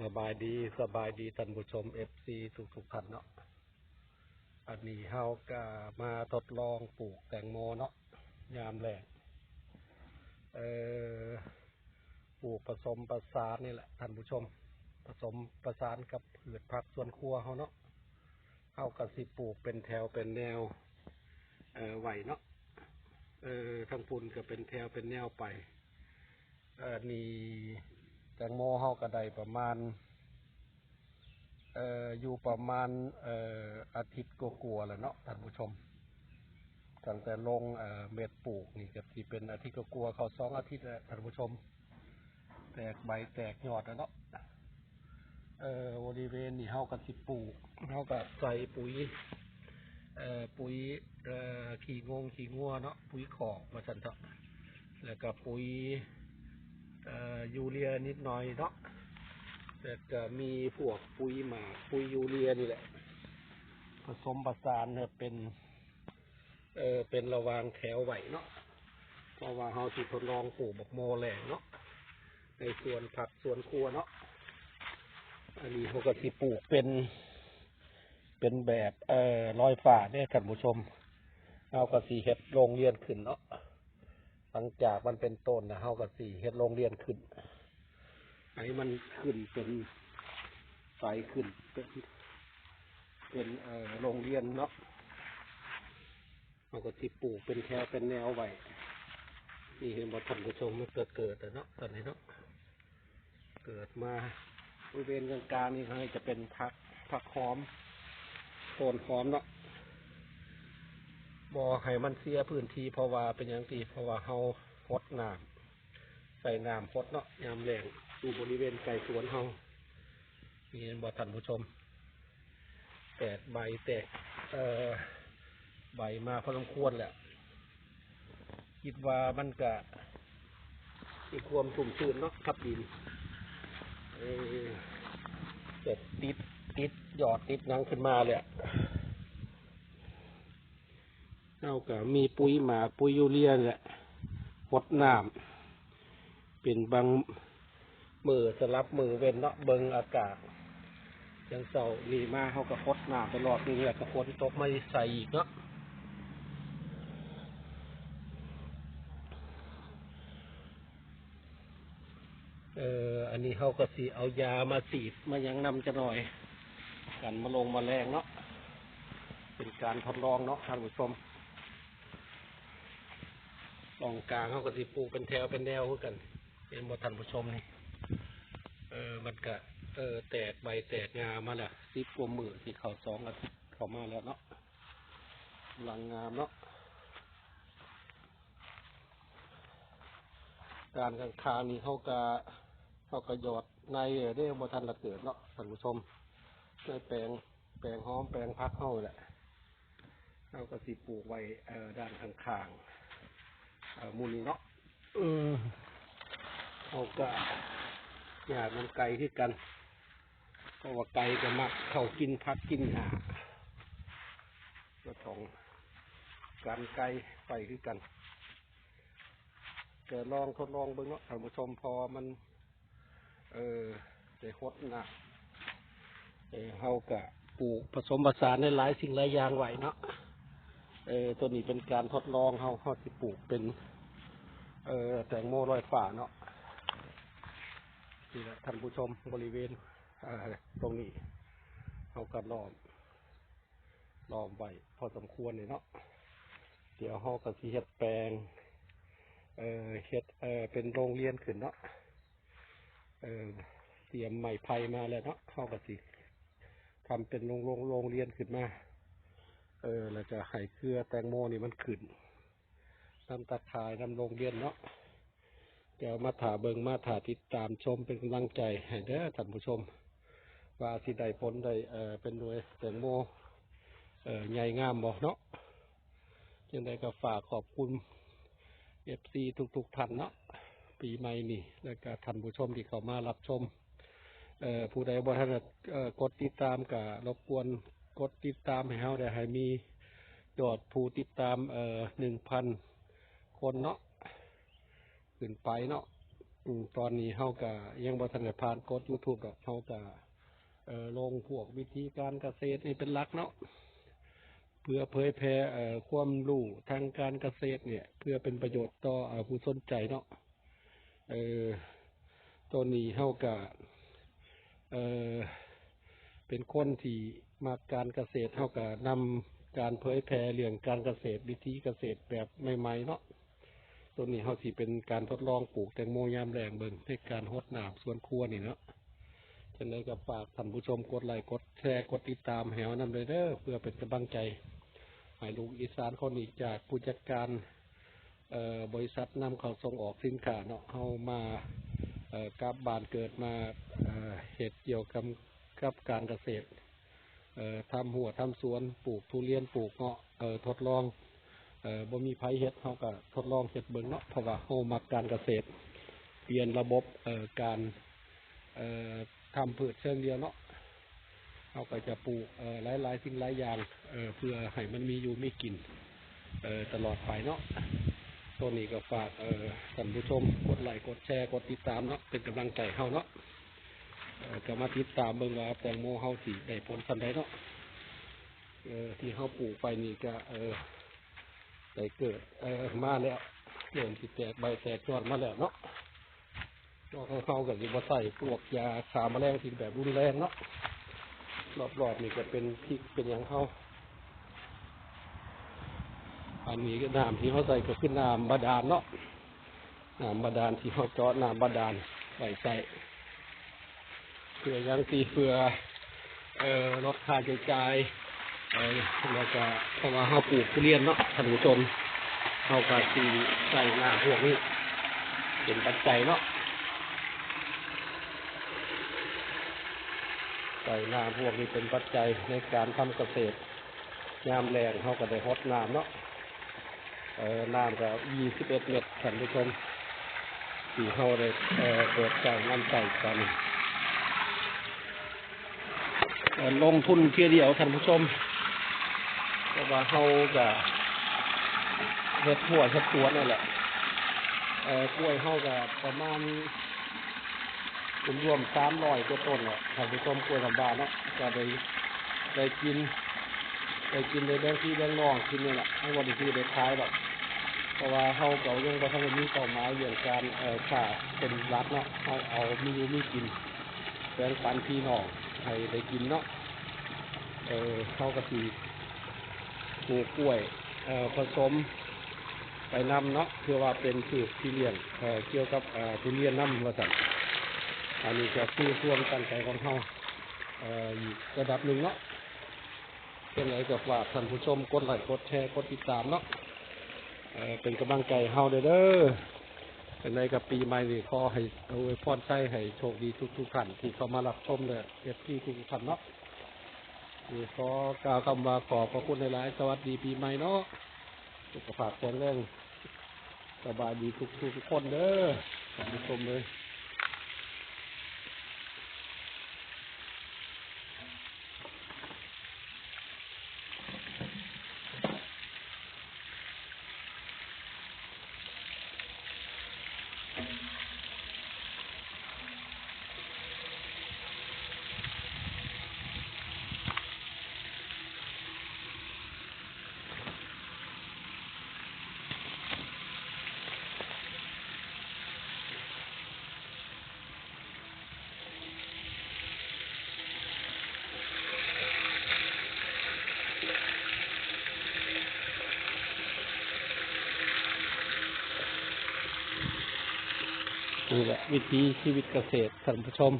สบายดีสบายดีท่านผู้ชมเอฟซีทุกทุกๆท่านเนาะอันนี้เฮาก็มาทดลองปลูกแตงโมเนาะยามแรงเอ่อปลูกผสมประสานนี่แหละท่านผู้ชม ผสมประสานกับพืชผักสวนครัวเฮาเนาะเฮาก็สิปลูกเป็นแถวเป็นแนว เอ่อไหวเนาะเอ่อทางปุ่นก็เป็นแถวเป็นแนวไปเออนี่ ตงโมเฮาก็ได้ประมาณเอ่ออยู่ประมาณเอ่ออาทิตย์กลัวาๆแล้วเนาะท่านผู้ชมตั้งแต่ลงเอ่อเม็ดปลูกนี่ก็สิเป็นอาทิตย์กลัวาๆเขาสองอาทิตย์แล้วท่านผู้ชม แตกใบแตกยอดแล้วเนาะเอ่อบริเวณนี่เฮาก็สิปลูกเฮาก็ใส่ปุ๋ยเอ่อปุ๋ยเอ่อขี้งงขี้งัวเนาะปุ๋ยขอกมาสันเถาะแล้วก็ปุ๋ย ยูเรียนิดหน่อยเนาะแล้วก็มีพวกปุ๋ยหมากปุ๋ยยูเรียนี่แหละ ผสมประสานเนี่ยเป็น เออเป็นระวางแถวไหวเนาะเพราะว่าเฮาสิทดลองปลูกบกโมแหลงเนาะในสวนผักสวนครัวเนาะอันนี้เขาก็สิปลูกเป็น เป็นแบบ เอ่อลอยฝ่าเนี่ยท่านผู้ชมเอากระสีเฮ็ดโรงเรียนขึ้นเนาะ ลังจากมันเป็นต้นนะเฮากระสีเฮ็ดโรงเรียนขึ้นให้มันขึ้นเป็นไฟขึ้นเป็นเป็นเอ่อโรงเรียนเนาะเอากระสีปลูกเป็นแถวเป็นแนวไว้นี่เห็นบ่ท่านผู้ชมมันเกิดเกิดเนาะตอนนี้เนาะเกิดมาบริเวณกลางๆนี่เขาจะเป็นพักพักหอมโซนหอมเนาะ บ่อให้มันเสียพื้นที่เพราะว่าเป็นอย่างที่เพราะว่าเฮาพดน้ำใส่น้ำพดเนาะยามแรงอยู่บริเวณไก่สวนเฮานี่บ่อท่านผู้ชมแตกใบแตกเอ่อใบมาพอสมควรแหละคิดว่ามันก็มีความชุ่มชื้นเนาะครับดินเออเกิดติดติดหยอดติดนังขึ้นมาเลย เอากับมีปุ๋ยหมาปุ๋ยยูเรียนี่แหละหดน้ำเป็นบางมือสลับมือเว้นเนาะเบิงอากาศยังเสานี่มาเขาก็หดหน้ำตลอดนี่แหละก็ฝนตกไม่ใส่อีกเนาะเอออันนี้เขาก็สีเอายามาสีดมายังนำจะหน่อย กันมาลงมาแรงเนาะเป็นการทดลองเนาะท่านผู้ชม ลองกลางเขาก็สิปลูกเป็นแถวเป็นแนวคือกัน เป็นบท่านผู้ชมนี่ เออมันก็เออ แตกใบแตกงามาแล้วสิบกว่ามือสิเขาสองอาทิตย์เข้ามาแล้วเนาะกำลังงามเนาะการกลางคานี่เขาก็เขาก็หยอดในได้บทันละเกิดเนาะท่านผู้ชมด้แปลงแปลงหอมแปลงพักเข้าแหละเราก็สิปลูกไว้เออด้านข้างๆ มูลนี้เนาะอืมเขาก็อยากมันไก่ที่กันเพราะว่าไก่ก็มักเขากินพักกินหาก็ต้องการไก่ไปคือกันเกิดลองทดลองเบิ่งเนาะท่านผู้ชมพอมัน เออได้หดนักเออเฮากะปลูกผสมผสานในหลายสิ่งหลายอย่างไหวเนาะ เออตัวนี้เป็นการทดลองเฮาเฮาสิปลูกเป็น เออแตงโมลอยฝ่าเนาะนี่แหละท่านผู้ชมบริเวณตรงนี้เฮาก็ล้อมล้อมไว้พอสมควรเลยเนาะเดี๋ยวเฮาก็สิเฮ็ดแปลง เออเฮ็ดเออเป็นโรงเรียนขึ้นเนาะเออเตรียมไม้ไผ่มาแล้วเนาะเข้ากับสิทำเป็นโรงโรงโรงเรียนขึ้นมา เออ แล้วจะไห้เครือแตงโมนี่มันขึ้นนำตะขายนำโรงเรียนเนาะเดี๋ยวมาถาเบิงมาถาติดตามชมเป็นกำลังใจให้เด้อท่านผู้ชม ว่าสิได้ผลได้เออเป็นด้วยแตงโมเออใหญ่งามบ่เนาะยังไงก็ฝากขอบคุณเอฟซีทุกๆท่านเนาะปีใหม่นี่แล้วก็ท่านผู้ชมที่เข้ามารับชม เอ่อผู้ใดบ่ทันกดติดตามก็รบกวน กดติดตามให้เฮาได้ให้มียอดผู้ติดตามเอ่อหนึ่งพันคนเนาะขึ้นไปเนาะตอนนี้เฮาก็ยังบ่ทันได้ผ่านกด YouTube ดอกเฮาก็เอ่อลงพวกวิธีการเกษตรนี่เป็นหลักเนาะเพื่อเผยแพร่เอ่อความรู้ทางการเกษตรเนี่ย เพื่อเป็นประโยชน์ต่อผู้สนใจเนาะเออตอนนี้เฮาก็เอ่อ เป็นคนที่มาการเกษตรเฮาก็นำการเผยแพร่เรื่องการเกษตรวิธีเกษตรแบบใหม่ๆเนาะตัวนี้เขาสิเป็นการทดลองปลูกแตงโมยามแรงเบิ่งในการหดหน้ำสวนครัวนี่เนาะฉะนั้นก็ฝากท่านผู้ชมกดไลค์กดแชร์กดติดตามแหวนำเลยเด้อเพื่อเป็นกำลังใจให้ลูกอีสานคนนี้จากผู้จัดการบริษัทนำเข้าส่งออกสินค้าเนาะเฮามากลับบ้านเกิดมาเหตุเกี่ยวกับ กับการเกษตรเอ่อทำหัวทำสวนปลูกทุเรียนปลูกเงาะเอ่อทดลองเอ่อบ่มีไผเฮ็ดเฮาก็ทดลองเฮ็ดเบิ่งเนาะเพราะว่าเฮามักการเกษตร เปลี่ยนระบบเอ่อการเอ่อทำพืชเชิงเดียวเนาะเฮาก็จะปลูกเอ่อหลายๆสิ่งหลายอย่างเอ่อเพื่อให้มันมีอยู่มีกินเอ่อตลอดไปเนาะตัวนี้ก็ฝากเอ่อท่านผู้ชมกดไลค์กดแชร์กดติดตามเนาะเป็นกำลังใจเฮาเนาะ ก็มาติดตามเบิ่งว่าแตงโมเฮาสิได้ผลสันใดเนาะเอ่อที่เฮาปลูกไปนี่ก็ เอ่อได้เกิด เออมาแล้วเริ่มสิแตกใบแตกยอดมาแล้วเนาะนอกของเขาก็สิบ่ใส่พวกยาฆ่าแมลงที่แบบรุนแรงเนาะรอบๆนี่ก็เป็นพริกเป็นหยังเขาอันนี้ก็น้ำที่เขาใส่ก็คือน้ำบาดาลเนาะน้ำบาดาลที่เขาเจาะน้ำบาดาลใส่ใส่ เพื่อยังตีเพื่อเอ่อลดค่าใช้จ่ายเอ่อแล้วก็เพราะว่าเขาปลูกทุเรียนเนาะท่านผู้ชมเขาก็สีใส่หน้าพวกนี้เป็นปัจจัยเนาะใส่หน้าพวกนี้เป็นปัจจัยในการทำเกษตรยามแรงเขาก็ได้ฮดน้ำเนาะเออน้ำก็ยี่สิบเอ็ดเมตรท่านผู้ชมที่เขาได้เอ่อเปิดใจน้ำใส่กัน ลงทุนเพียเดียวท่านผู้ชมเพราะว่าเขาจะเฮ็ดหัวเฮ็ดสวนั่นแหละเอ่อกล้วยเขาก็ประมาณรวมสามร้อยกว่าต้นแหละท่านผู้ชมกล้วยลำบากเนาะก็ได้ได้กินได้กินได้แบงที่แบงน้องกินนี่แหละทั้งวันที่ได้ขายหรอกเพราะว่าเขาเก่ายังบ่ทันได้มีเป้าหมายเรื่องการเอ่อขาเป็นรักเนาะเขาเอามีอยู่มีกินแบ่งปันพี่น้อง ให้ได้กินเนาะเออเขาก็สิปลูกกล้วยเอ่อผสมไปนำเนาะเพื่อว่าเป็นพืชที่เลี้ยงเอ่อเกี่ยวกับเอ่อทุเรียนน้ำว่าสั่นอันนี้ก็คือควมตั้งใจของเขาเอ่ออีกระดับหนึ่งเนาะเป็นไรก็ฝากท่านผู้ชมกดไลค์กดแชร์กดติดตามเนาะเอ่อเป็นกำลังใจเฮาเด้อ ในไรกับปีใหม่นี่ขอให้อวยพรใจให้โชคดีทุกทุกท่านที่เข้ามารับชมเลยเอฟที่ทุกท่านเนาะนี่ขอกล่าวคำว่าขอบพระคุณในหลายสวัสดีปีใหม่เนาะสุขภาพแข็งแรงสบายดีทุกทุกคนเด้อท่านผู้ชมเลย นี่แหละวิถีชีวิตเกษตรท่านผู้ชม